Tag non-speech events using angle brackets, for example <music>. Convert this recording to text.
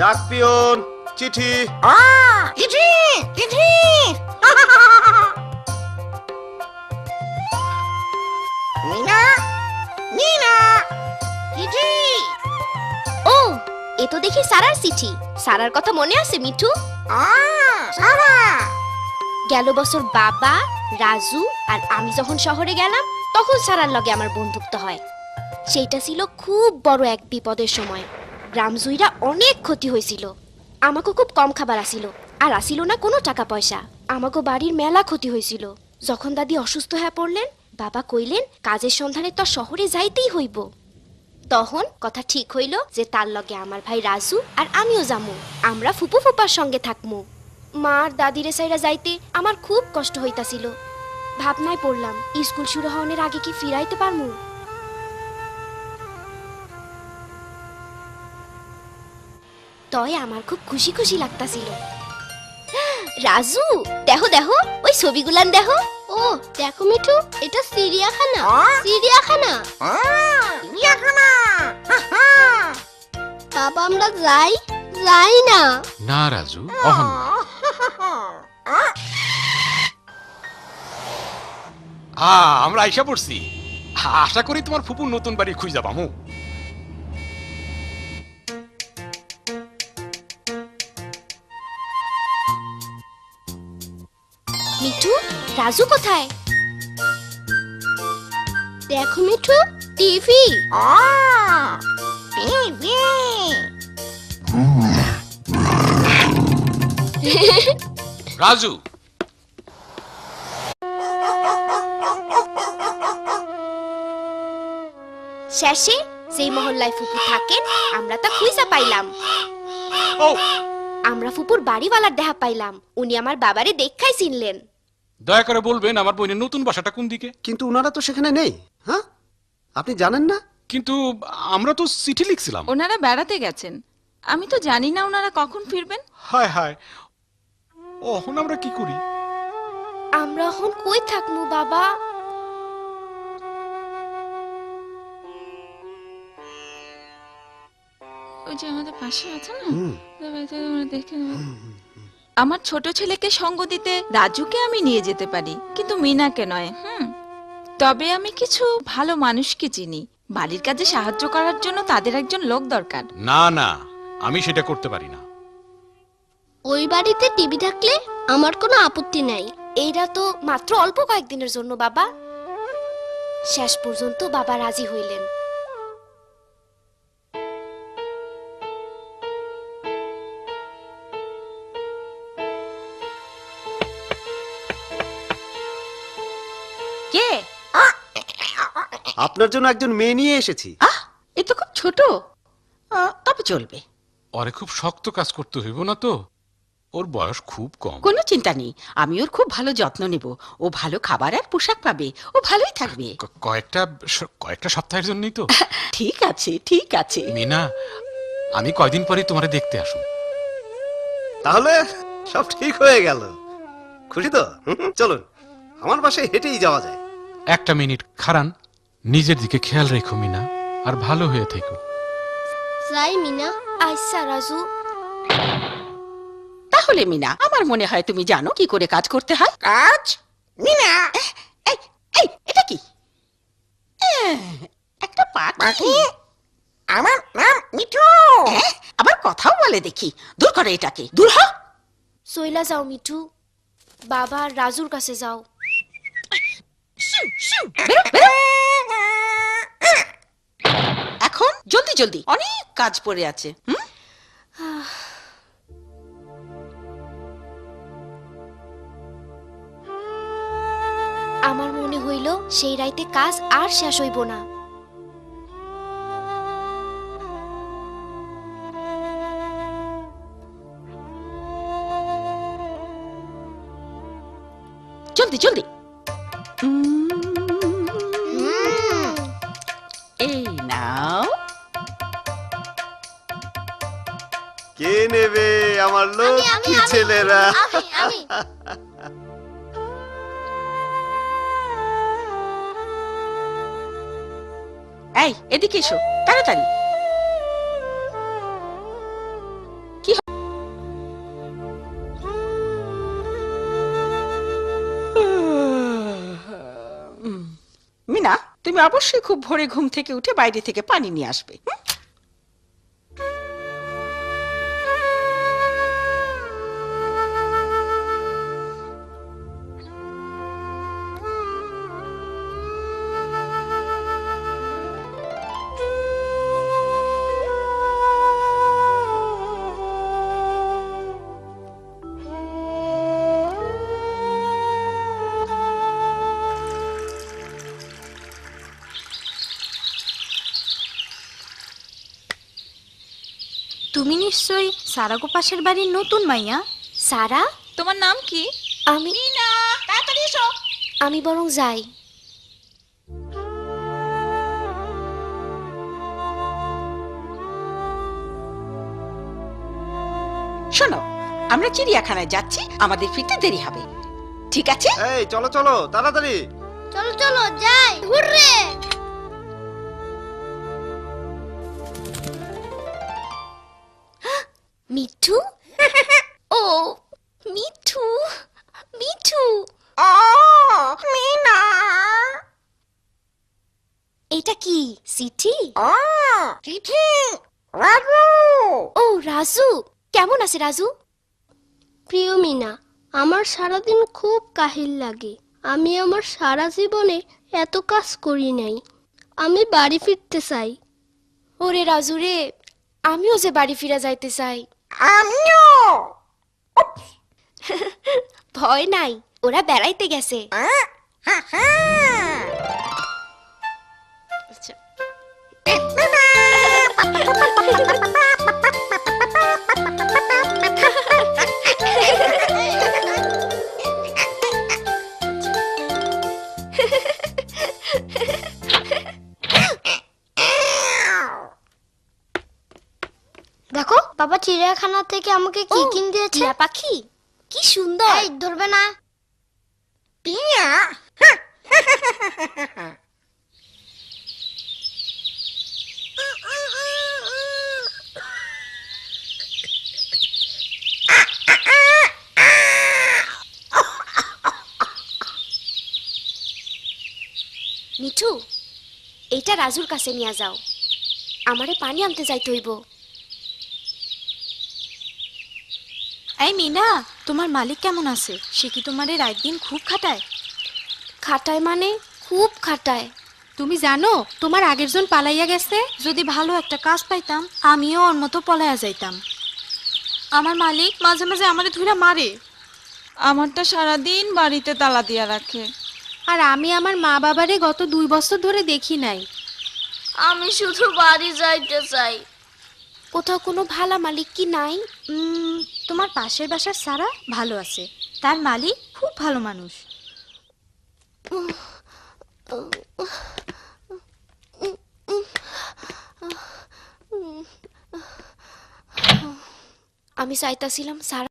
ডাক পিয়ন চিঠি চিঠি চিঠি। মিনা মিনা চিঠি। ও এ তো দেখি সারার চিঠি। সারার কথা মনে আছে মিঠু? আ সারা। গেল বছর বাবা রাজু আর আমি যখন শহরে গেলাম তখন সারার লগে আমার বন্ধুত্ব হয়। সেইটা ছিল খুব বড় এক বিপদের সময়। গ্রামজুইরা অনেক ক্ষতি হয়েছিল। আমাকে খুব কম খাবার আসিল, আর আসিল না কোনো টাকা পয়সা। আমাকে বাড়ির মেলা ক্ষতি হয়েছিল। যখন দাদি অসুস্থ হয়ে পড়লেন, বাবা কইলেন, কাজের সন্ধানে তো শহরে যাইতেই হইব। তখন কথা ঠিক হইল যে, তার লগে আমার ভাই রাজু আর আমিও যামু। আমরা ফুপু ফুপার সঙ্গে থাকমু। মা আর দাদিরে সাইরা যাইতে আমার খুব কষ্ট হইতাছিল। ভাবনায় পড়লাম, স্কুল শুরু হওয়ার আগে কি ফিরাইতে পারমু? তয় আমার খুব খুশি খুশি লাগতাছিল। রাজু দেখো দেখো ওই ছবিগুলান দেখো। ও দেখো মিঠু এটা সিরিয়াখানা? সিরিয়াখানা হা। বাবা আমরা যাই যাই না। না রাজু অহন আ, আ আমরা আইসা পড়ছি। আশা করি তোমার ফুপুর নতুন বাড়ি খুঁজা পামু মিঠু রাজু কোথায়? দেখো মিঠু টিভি। রাজু। শেষে সেই মহল্লায় ফুপু থাকেন আমরা তা খুঁজা পাইলাম। ও। আমরা ফুপুর বাড়িওয়ালার দেখা পাইলাম। উনি আমার বাবারে দেখাই চিনলেন। দয়া করে বলবেন আমার বোনের নতুন বাসাটা কোন দিকে? কিন্তু ওনারা তো সেখানে নেই হ্যাঁ? আপনি জানেন না? কিন্তু আমরা তো চিঠি লিখছিলাম। ওনারা বেড়াতে গেছেন। আমি তো জানি না ওনারা কখন ফিরবেন। হায় হায়। অহন আমরা কি করি? আমরা এখন কই থাকমু বাবা? ওই যে আমাদের পাশে আছে না? দেখে নেবে। আমার ছোট ছেলেকে সঙ্গ দিতে রাজুকে আমি নিয়ে যেতে পারি কিন্তু মিনাকে নয় হুম। তবে আমি কিছু ভালো মানুষকে চিনি। বাড়ির কাজে সাহায্য করার জন্য তাদের একজন লোক দরকার। না না আমি সেটা করতে পারি না। ওই বাড়িতে টিভি থাকলে আমার কোনো আপত্তি নাই। এইটা তো মাত্র অল্প কয়েকদিনের জন্য বাবা। শেষ পর্যন্ত বাবা রাজি হইলেন। আপনার জন্য একজন মেয়ে নিয়ে এসেছি। আহ এ তো খুব ছোট। আহ, তবে চলবে। ওরে খুব শক্ত কাজ করতে হইব না তো। ওর বয়স খুব কম। কোনো চিন্তা নেই। আমি ওর খুব ভালো যত্ন নেব। ও ভালো খাবার আর পোশাক পাবে। ও ভালোই থাকবে। ক- কয়েকটা স- কয়েকটা সপ্তাহের জন্যই তো। <laughs> ঠিক আছে ঠিক আছে। মিনা আমি কয়দিন পরে তোমারে দেখতে আসুন তাহলে সব ঠিক হয়ে গেল। খুশি তো? হুম, হুম, চলুন। আমার বাসায় হেঁটেই যাওয়া যায়। একটা মিনিট খারান নিজের দিকে খেয়াল রেখো মিনা আর ভালো হয়ে থেকো। যাই মিনা। আচ্ছা রাজু। তাহলে মিনা আমার মনে হয় তুমি জানো কি করে কাজ করতে হয়। কাজ? মিনা এই এই এটা কি? একটা পাখি। আমার নাম মিঠু। এহ, আবার কথাও বলে দেখি। দূর করে এটাকে। দূর হ। সইলা যাও মিঠু। বাবা আর রাজুর কাছে যাও। বেরো, বেরো। এখন জলদি জলদি। অনেক কাজ পড়ে আছে হুম? আমার মনে হইল সেই রাইতে কাজ আর শেষ হইব না। জলদি জলদি। নেবে আমার লক্ষ্মী ছেলেরা। এই এদিকে এসো তাড়াতাড়ি। কি মিনা তুমি অবশ্যই খুব ভোরে ঘুম থেকে উঠে বাইরে থেকে পানি নিয়ে আসবে তুমি নিশ্চয়ই সারাগো পাশের বাড়ির নতুন মাইয়া? সারা? তোমার নাম কি? আমি তাড়াতাড়ি এসো। আমি বরং যাই। শোনো আমরা চিড়িয়াখানায় যাচ্ছি আমাদের ফিরতে দেরি হবে। ঠিক আছে? এই চলো চলো তাড়াতাড়ি। চলো চলো যাই। হুররে! মিঠু ও মিঠু মিঠু ও মিনা এটা কি চিঠি ও চিঠি রাজু ও রাজু কেমন আছে রাজু প্রিয় মিনা আমার সারাদিন খুব কাহিল লাগে। আমি আমার সারা জীবনে এত কাজ করি নাই। আমি বাড়ি ফিরতে চাই। ওরে রাজু রে আমিও যে বাড়ি ফিরে যাইতে চাই। আমিও ভয় নাই ওরা বেড়াইতে গেছে হ্যাঁ হ্যাঁ দেখো বাবা চিড়িয়াখানা থেকে আমাকে কি কিন দিয়েছে? পাখি? কি সুন্দর। এই ধরবে না। টিয়া মিঠু এইটা রাজুর কাছে নিয়ে যাও। আমারে পানি আনতে যাইতে হইব। এই মিনা তোমার মালিক কেমন আছে? সে কি তোমারে রাত দিন খুব খাটায়? খাটায় মানে? খুব খাটায়। তুমি জানো তোমার আগের জন পালাইয়া গেছে। যদি ভালো একটা কাজ পাইতাম আমিও ওর মতো পলাইয়া যাইতাম। আমার মালিক মাঝে মাঝে আমারে ধুরা মারে। আমারটা সারাদিন বাড়িতে তালা দিয়া রাখে। আর আমি আমার মা বাবারে গত দুই বছর ধরে দেখি নাই। আমি শুধু বাড়ি যাইতে চাই। কোথাও কোনো ভালা মালিক কি নাই? তোমার পাশের বাসার সারা ভালো আছে। তার মালিক খুব ভালো মানুষ। আমি চাইতাছিলাম সারা